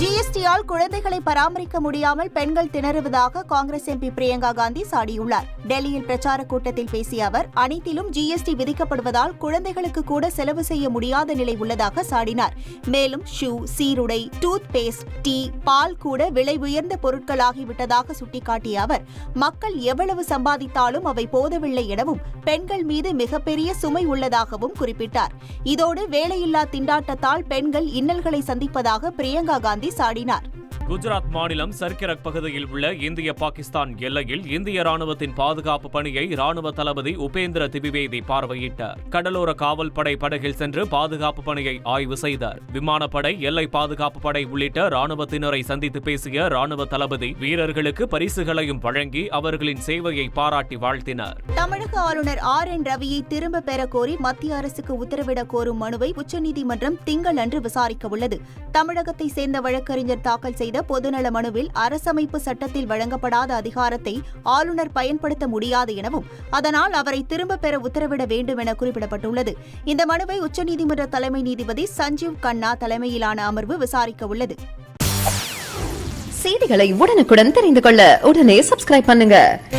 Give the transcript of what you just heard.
ஜிஎஸ்டியால் குழந்தைகளை பராமரிக்க முடியாமல் பெண்கள் திணறுவதாக காங்கிரஸ் எம்பி பிரியங்கா காந்தி சாடியுள்ளார். டெல்லியில் பிரச்சார கூட்டத்தில் பேசிய அவர் அனைத்திலும் ஜிஎஸ்டி விதிக்கப்படுவதால் குழந்தைகளுக்கு கூட செலவு செய்ய முடியாத நிலை உள்ளதாக சாடினார். மேலும் ஷூ சீருடை டூத் பேஸ்ட் டீ பால் கூட விலை உயர்ந்த பொருட்களாகிவிட்டதாக சுட்டிக்காட்டிய அவர் மக்கள் எவ்வளவு சம்பாதித்தாலும் அவை போதவில்லை எனவும் பெண்கள் மீது மிகப்பெரிய சுமை உள்ளதாகவும் குறிப்பிட்டார். இதோடு வேலையில்லா திண்டாட்டத்தால் பெண்கள் இன்னல்களை சந்திப்பதாக பிரியங்கா காந்தி சாடினார் குஜராத் மாநிலம் சர்க்கிரக் பகுதியில் உள்ள இந்திய பாகிஸ்தான் எல்லையில் இந்திய ராணுவத்தின் பாதுகாப்பு பணியை ராணுவ தளபதி உபேந்திர திவிவேதி பார்வையிட்டார் கடலோர காவல் படை படகில் சென்று பாதுகாப்பு பணியை ஆய்வு செய்தார். விமானப்படை எல்லை பாதுகாப்பு படை உள்ளிட்ட ராணுவத்தினரை சந்தித்து பேசிய ராணுவ தளபதி வீரர்களுக்கு பரிசுகளையும் வழங்கி அவர்களின் சேவையை பாராட்டி வாழ்த்தினார். தமிழக ஆளுநர் ஆர் என் ரவியை திரும்ப பெற கோரி மத்திய அரசுக்கு உத்தரவிடக் கோரும் மனுவை உச்சநீதிமன்றம் திங்கள் அன்று விசாரிக்க உள்ளது. தமிழகத்தை சேர்ந்த வழக்கறிஞர் தாக்கல் செய்த பொதுநல மனுவில் அரசமைப்பு சட்டத்தில் வழங்கப்படாத அதிகாரத்தை ஆளுநர் பயன்படுத்த முடியாது எனவும் அதனால் அவரை திரும்பப் பெற உத்தரவிட வேண்டும் என குறிப்பிடப்பட்டுள்ளது. இந்த மனுவை உச்சநீதிமன்ற தலைமை நீதிபதி சஞ்சீவ் கண்ணா தலைமையிலான அமர்வு விசாரிக்க உள்ளது. செய்திகளை உடனுக்குடன் தெரிந்து கொள்ள உடனே சப்ஸ்கிரைப் பண்ணுங்க.